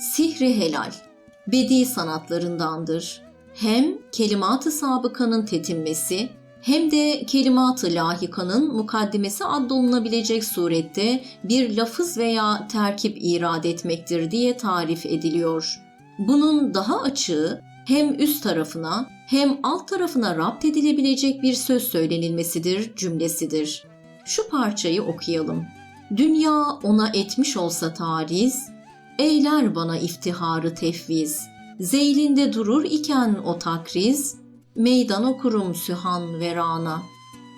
Sihri helal, bedi sanatlarındandır. Hem kelimat-ı sabıkanın tetinmesi hem de kelimat-ı lahikanın mukaddimesi addolunabilecek surette bir lafız veya terkip irad etmektir diye tarif ediliyor. Bunun daha açığı hem üst tarafına hem alt tarafına rapt edilebilecek bir söz söylenilmesidir cümlesidir. Şu parçayı okuyalım. Dünya ona etmiş olsa tariz, eyler bana iftiharı tefviz. Zeylinde durur iken o takriz, meydan okurum sühan ve rana.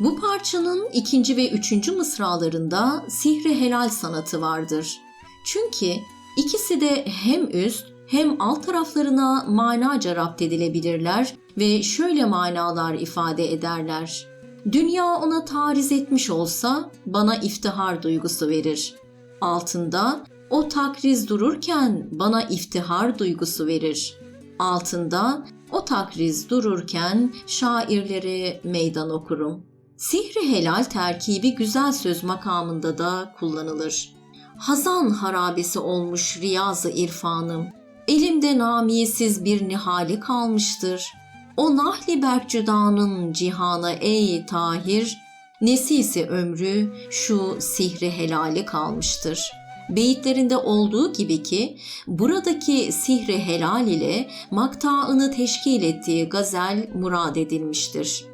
Bu parçanın ikinci ve üçüncü mısralarında sihri helal sanatı vardır. Çünkü ikisi de hem üst hem alt taraflarına manaca rapt edilebilirler ve şöyle manalar ifade ederler. Dünya ona tariz etmiş olsa bana iftihar duygusu verir. Altında o takriz dururken bana iftihar duygusu verir. Altında o takriz dururken şairlere meydan okurum. Sihri helal terkibi güzel söz makamında da kullanılır. Hazan harabesi olmuş riyazı irfanım. Elimde namiyesiz bir nihali kalmıştır. O nahli berkcüdanın cihana ey tahir, nesisi ömrü şu sihri helali kalmıştır. Beyitlerinde olduğu gibi ki buradaki sihri helal ile maktaını teşkil ettiği gazel murad edilmiştir.